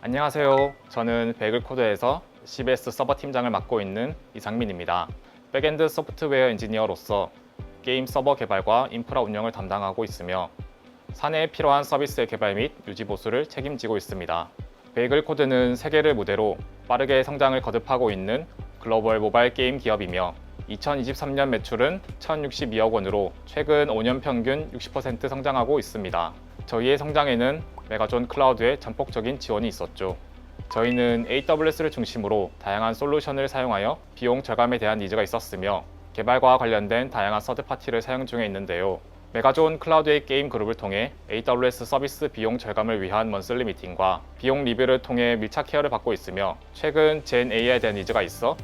안녕하세요. 저는 베이글코드에서 CBS 서버 팀장을 맡고 있는 이상민입니다. 백엔드 소프트웨어 엔지니어로서 게임 서버 개발과 인프라 운영을 담당하고 있으며 사내에 필요한 서비스의 개발 및 유지 보수를 책임지고 있습니다. 베이글 코드는 세계를 무대로 빠르게 성장을 거듭하고 있는 글로벌 모바일 게임 기업이며 2023년 매출은 1,062억 원으로 최근 5년 평균 60% 성장하고 있습니다. 저희의 성장에는 메가존 클라우드의 전폭적인 지원이 있었죠. 저희는 AWS를 중심으로 다양한 솔루션을 사용하여 비용 절감에 대한 니즈가 있었으며 개발과 관련된 다양한 서드파티를 사용 중에 있는데요. 메가존 클라우드의 게임 그룹을 통해 AWS 서비스 비용 절감을 위한 먼슬리 미팅과 비용 리뷰를 통해 밀착 케어를 받고 있으며 최근 젠 AI에 대한 니즈가 있어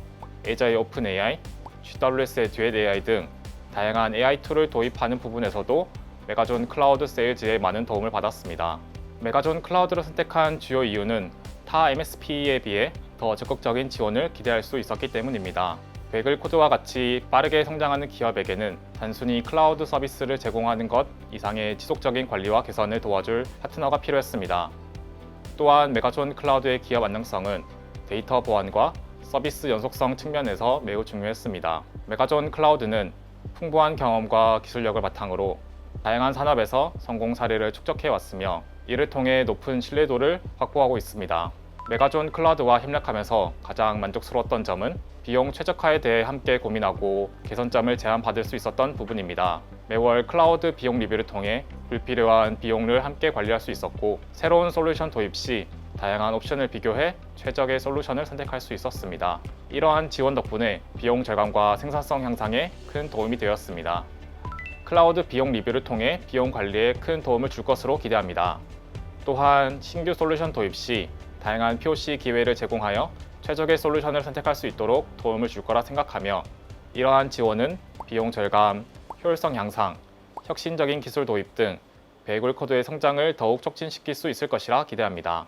에저의 오픈 AI, GWS의 듀엣 AI 등 다양한 AI 툴을 도입하는 부분에서도 메가존 클라우드 세일즈에 많은 도움을 받았습니다. 메가존 클라우드를 선택한 주요 이유는 타 MSP에 비해 더 적극적인 지원을 기대할 수 있었기 때문입니다. 베글 코드와 같이 빠르게 성장하는 기업에게는 단순히 클라우드 서비스를 제공하는 것 이상의 지속적인 관리와 개선을 도와줄 파트너가 필요했습니다. 또한 메가존 클라우드의 기업 안정성은 데이터 보안과 서비스 연속성 측면에서 매우 중요했습니다. 메가존 클라우드는 풍부한 경험과 기술력을 바탕으로 다양한 산업에서 성공 사례를 축적해 왔으며 이를 통해 높은 신뢰도를 확보하고 있습니다. 메가존 클라우드와 협력하면서 가장 만족스러웠던 점은 비용 최적화에 대해 함께 고민하고 개선점을 제안받을 수 있었던 부분입니다. 매월 클라우드 비용 리뷰를 통해 불필요한 비용을 함께 관리할 수 있었고 새로운 솔루션 도입 시 다양한 옵션을 비교해 최적의 솔루션을 선택할 수 있었습니다. 이러한 지원 덕분에 비용 절감과 생산성 향상에 큰 도움이 되었습니다. 클라우드 비용 리뷰를 통해 비용 관리에 큰 도움을 줄 것으로 기대합니다. 또한 신규 솔루션 도입 시 다양한 POC 기회를 제공하여 최적의 솔루션을 선택할 수 있도록 도움을 줄 거라 생각하며 이러한 지원은 비용 절감, 효율성 향상, 혁신적인 기술 도입 등 베이글 코드의 성장을 더욱 촉진시킬 수 있을 것이라 기대합니다.